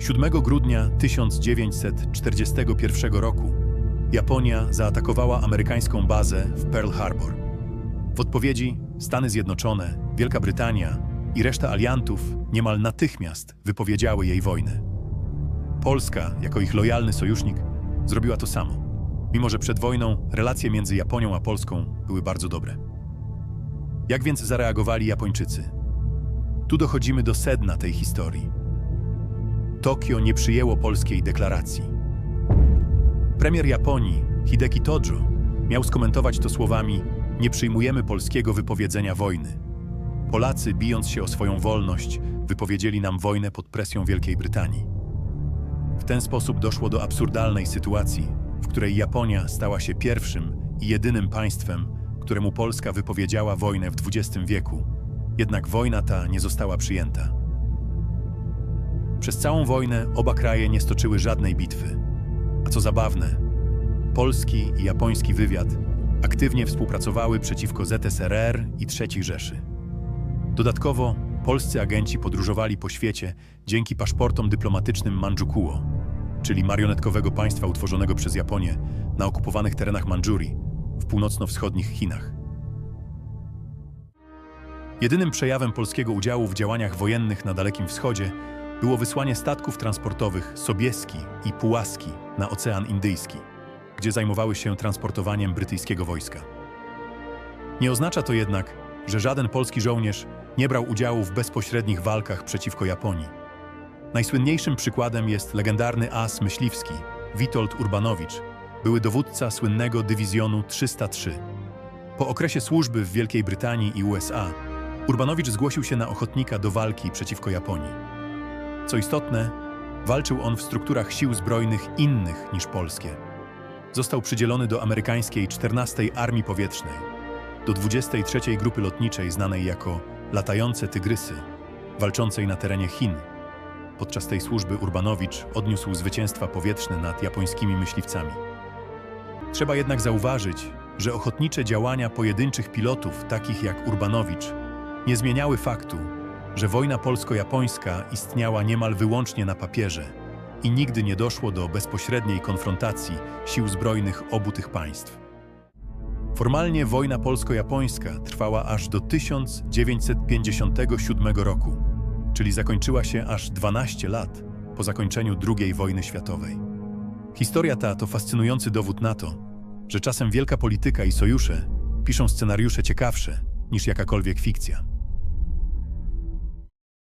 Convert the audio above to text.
7 grudnia 1941 roku Japonia zaatakowała amerykańską bazę w Pearl Harbor. W odpowiedzi Stany Zjednoczone, Wielka Brytania i reszta aliantów niemal natychmiast wypowiedziały jej wojnę. Polska, jako ich lojalny sojusznik, zrobiła to samo, mimo że przed wojną relacje między Japonią a Polską były bardzo dobre. Jak więc zareagowali Japończycy? Tu dochodzimy do sedna tej historii. Tokio nie przyjęło polskiej deklaracji. Premier Japonii, Hideki Tojo, miał skomentować to słowami: Nie przyjmujemy polskiego wypowiedzenia wojny. Polacy, bijąc się o swoją wolność, wypowiedzieli nam wojnę pod presją Wielkiej Brytanii. W ten sposób doszło do absurdalnej sytuacji, w której Japonia stała się pierwszym i jedynym państwem, któremu Polska wypowiedziała wojnę w XX wieku. Jednak wojna ta nie została przyjęta. Przez całą wojnę oba kraje nie stoczyły żadnej bitwy. A co zabawne, polski i japoński wywiad aktywnie współpracowały przeciwko ZSRR i III Rzeszy. Dodatkowo polscy agenci podróżowali po świecie dzięki paszportom dyplomatycznym Manchukuo, czyli marionetkowego państwa utworzonego przez Japonię na okupowanych terenach Mandżurii w północno-wschodnich Chinach. Jedynym przejawem polskiego udziału w działaniach wojennych na Dalekim Wschodzie było wysłanie statków transportowych Sobieski i Pułaski na Ocean Indyjski, gdzie zajmowały się transportowaniem brytyjskiego wojska. Nie oznacza to jednak, że żaden polski żołnierz nie brał udziału w bezpośrednich walkach przeciwko Japonii. Najsłynniejszym przykładem jest legendarny as myśliwski Witold Urbanowicz, były dowódca słynnego dywizjonu 303. Po okresie służby w Wielkiej Brytanii i USA, Urbanowicz zgłosił się na ochotnika do walki przeciwko Japonii. Co istotne, walczył on w strukturach sił zbrojnych innych niż polskie. Został przydzielony do amerykańskiej 14 Armii Powietrznej, do 23 Grupy Lotniczej znanej jako Latające Tygrysy, walczącej na terenie Chin. Podczas tej służby Urbanowicz odniósł zwycięstwa powietrzne nad japońskimi myśliwcami. Trzeba jednak zauważyć, że ochotnicze działania pojedynczych pilotów, takich jak Urbanowicz, nie zmieniały faktu, że wojna polsko-japońska istniała niemal wyłącznie na papierze i nigdy nie doszło do bezpośredniej konfrontacji sił zbrojnych obu tych państw. Formalnie wojna polsko-japońska trwała aż do 1957 roku, czyli zakończyła się aż 12 lat po zakończeniu II wojny światowej. Historia ta to fascynujący dowód na to, że czasem wielka polityka i sojusze piszą scenariusze ciekawsze niż jakakolwiek fikcja.